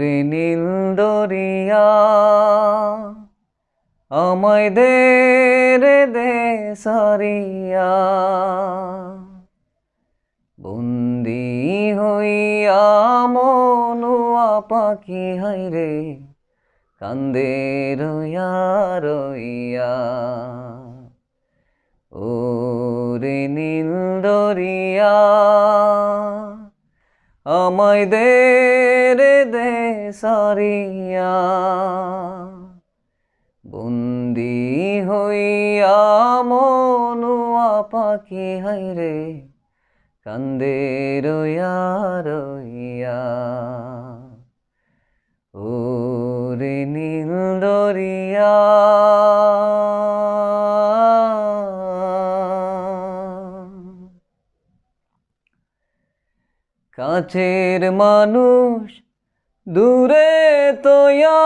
ওরে নীল দরিয়া, আমায় দে রে দে সারিয়া। বন্দি হইয়া মনুয়া পাখি হাইরে কান্দে রইয়া রইয়া। ওরে নীল দরিয়া, আমায় দে রে সারিয়া বন্দি হইয়া মনুয়া পাখি হাইরে কান্দে রইয়া রইয়া। ওরে নীল দরিয়া কাছের মানুষ দূরে তোয়া।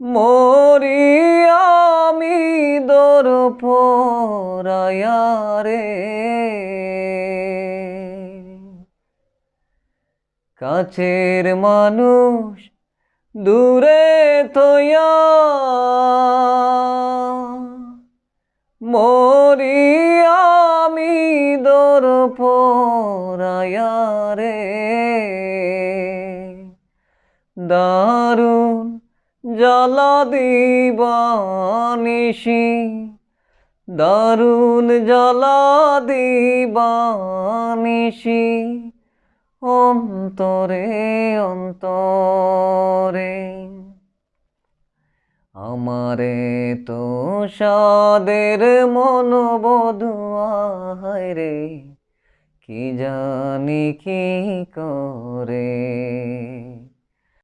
মরি আমি দর রে। কাছের মানুষ দূরে তোয়া। মরি পরায়া রে দারুণ জ্বালা দিবানিসি দারুণ জ্বালা দিবানিসি অন্তরে অন্তরে। আমারে তো সাদের মন বধুয়া রে। কি জানি কি করে?